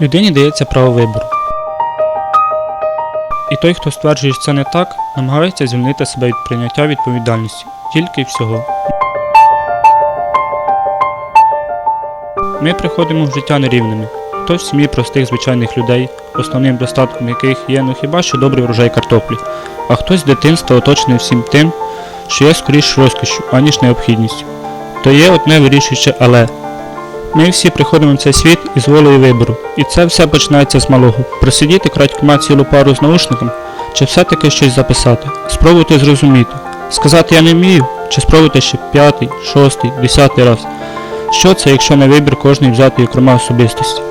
Людині дається право вибору. І той, хто стверджує, що це не так, намагається звільнити себе від прийняття відповідальності, тільки й всього. Ми приходимо в життя нерівними. Хтось в сім'ї простих звичайних людей, основним достатком яких є ну хіба що добрий врожай картоплі, а хтось з дитинства оточений всім тим, що є скоріш розкошю, аніж необхідністю. То є одне вирішуюче але. Ми всі приходимо в цей світ із волею вибору, і це все починається з малого. Просидіти крадькома цілу пару з наушником, чи все-таки щось записати, спробуйте зрозуміти, сказати я не вмію, чи спробуйте ще п'ятий, шостий, десятий раз. Що це, якщо не вибір кожний взяти, окрема особистості?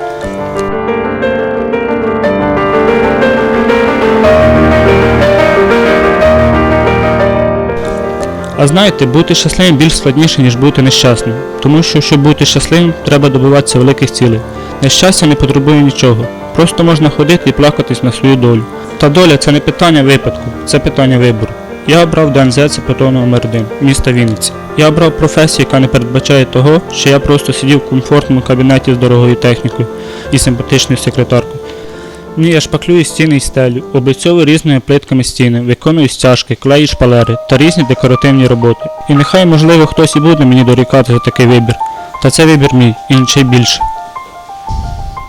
А знаєте, бути щасливим більш складніше, ніж бути нещасним. Тому що, щоб бути щасливим, треба добиватися великих цілей. Нещастя не потребує нічого. Просто можна ходити і плакатись на свою долю. Та доля це не питання випадку, це питання вибору. Я обрав ДНЗ ЦПТО номер 1 міста Вінниці. Я обрав професію, яка не передбачає того, що я просто сидів в комфортному кабінеті з дорогою технікою і симпатичною секретаркою. Ні, я шпаклюю стіни і стелю, облицьовую різними плитками стіни, виконую стяжки, клею шпалери та різні декоративні роботи. І нехай, можливо, хтось і буде мені дорікати за такий вибір. Та це вибір мій, інший більше.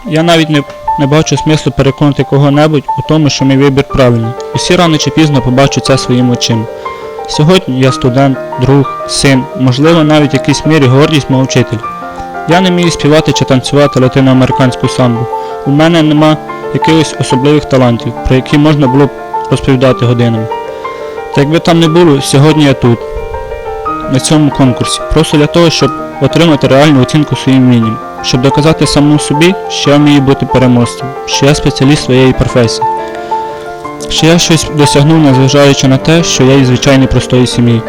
Я навіть не, не бачу смислу переконати кого-небудь у тому, що мій вибір правильний. Усі рано чи пізно побачать це своїми очима. Сьогодні я студент, друг, син, можливо, навіть в якійсь мірі гордість мого вчителя. Я не вмію співати чи танцювати латиноамериканську самбу. У мене нема якихось особливих талантів, про які можна було б розповідати годинами. Та якби там не було, сьогодні я тут, на цьому конкурсі, просто для того, щоб отримати реальну оцінку своїм вмінням, щоб доказати самому собі, що я вмію бути переможцем, що я спеціаліст своєї професії, що я щось досягнув, незважаючи на те, що я із звичайної простої сім'ї.